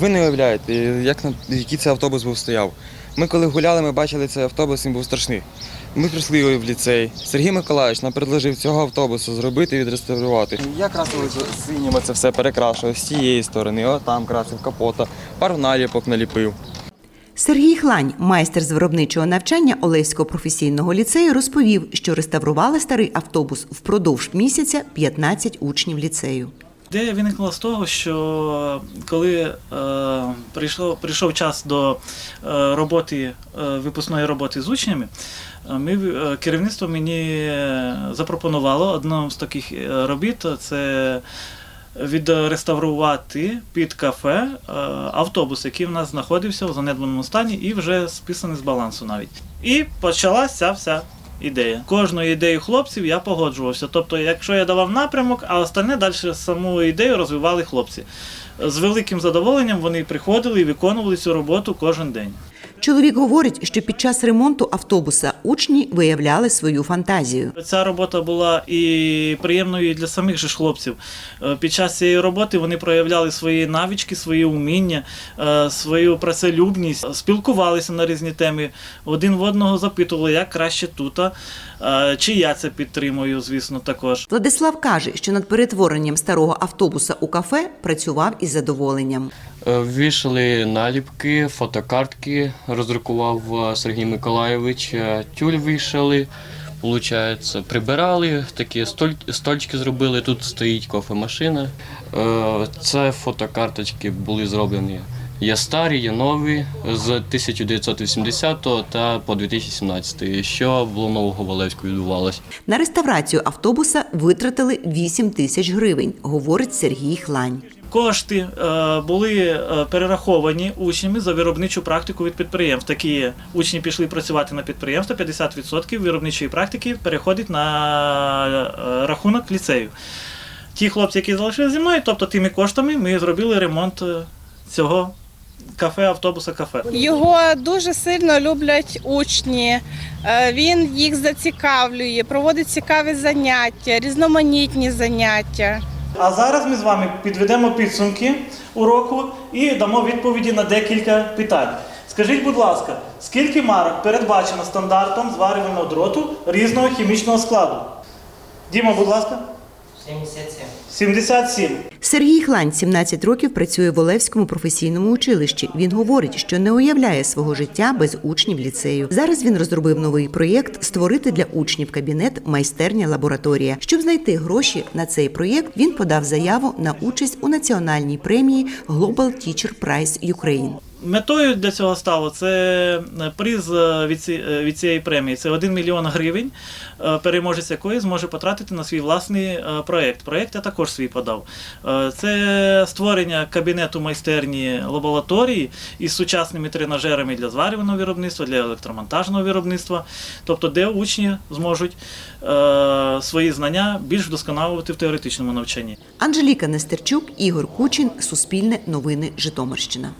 Ви не уявляєте, як який це автобус був стояв. Ми коли гуляли, ми бачили цей автобус, він був страшний. Ми прийшли в ліцей. Сергій Миколаївич нам предложив цього автобусу зробити і відреставрувати. Я красив синім це все перекрашував з цієї сторони, от там красив капота, пару наліпок наліпив. Сергій Хлань, майстер з виробничого навчання Олевського професійного ліцею, розповів, що реставрували старий автобус впродовж місяця 15 учнів ліцею. Ідея виникла з того, що коли е, прийшло, прийшов час до е, роботи, е, випускної роботи з учнями, е, ми, е, керівництво мені запропонувало одну з таких робіт це відреставрувати під кафе автобус, який в нас знаходився в занедбаному стані і вже списаний з балансу навіть. І почалася вся ідея. Кожною ідею хлопців я погоджувався. Тобто, якщо я давав напрямок, а остальне далі саму ідею розвивали хлопці. З великим задоволенням вони приходили і виконували цю роботу кожен день. Чоловік говорить, що під час ремонту автобуса учні виявляли свою фантазію. Ця робота була і приємною і для самих же хлопців. Е, Під час цієї роботи вони проявляли свої навички, свої уміння, е, свою працелюбність, спілкувалися на різні теми. Один в одного запитували, як краще тут, е, чи я це підтримую, звісно, також. Владислав каже, що над перетворенням старого автобуса у кафе працював із задоволенням. Е, Ввішали наліпки, фотокартки, роздрукував е, Сергій Миколайович, е, тюль вішали. Получається, прибирали, такі столь- стольчики зробили. Тут стоїть кофемашина. Це фотокарточки були зроблені. Є старі, є нові з 1980 та по 2017, що в Лунового Валевську відбувалося. На реставрацію автобуса витратили 8 тисяч гривень, говорить Сергій Хлань. Кошти е, були е, перераховані учнями за виробничу практику від підприємств. Такі учні пішли працювати на підприємство, 50% виробничої практики переходить на е, рахунок ліцею. Ті хлопці, які залишилися зі мною, тобто тими коштами, ми зробили ремонт цього кафе, автобуса кафе. Його дуже сильно люблять учні. Е, Він їх зацікавлює, проводить цікаві заняття, різноманітні заняття. А зараз ми з вами підведемо підсумки уроку і дамо відповіді на декілька питань. Скажіть, будь ласка, скільки марок передбачено стандартом зварювального дроту різного хімічного складу? Діма, будь ласка. 77. 77. Сергій Хлань 17 років працює в Олевському професійному училищі. Він говорить, що не уявляє свого життя без учнів ліцею. Зараз він розробив новий проєкт створити для учнів кабінет майстерня лабораторія. Щоб знайти гроші на цей проєкт, він подав заяву на участь у національній премії Global Teacher Prize Ukraine. Метою для цього стало це приз е, від ці- е, від цієї премії. Це 1 мільйон гривень, е, переможець якої зможе потратити на свій власний е, проєкт. Проєкт я також свій подав. Е, Це створення кабінету майстерні лабораторії із сучасними тренажерами для зварювального виробництва, для електромонтажного виробництва, тобто де учні зможуть е, свої знання більш вдосконалювати в теоретичному навчанні. Анжеліка Нестерчук, Ігор Кучин, Суспільне новини Житомирщина.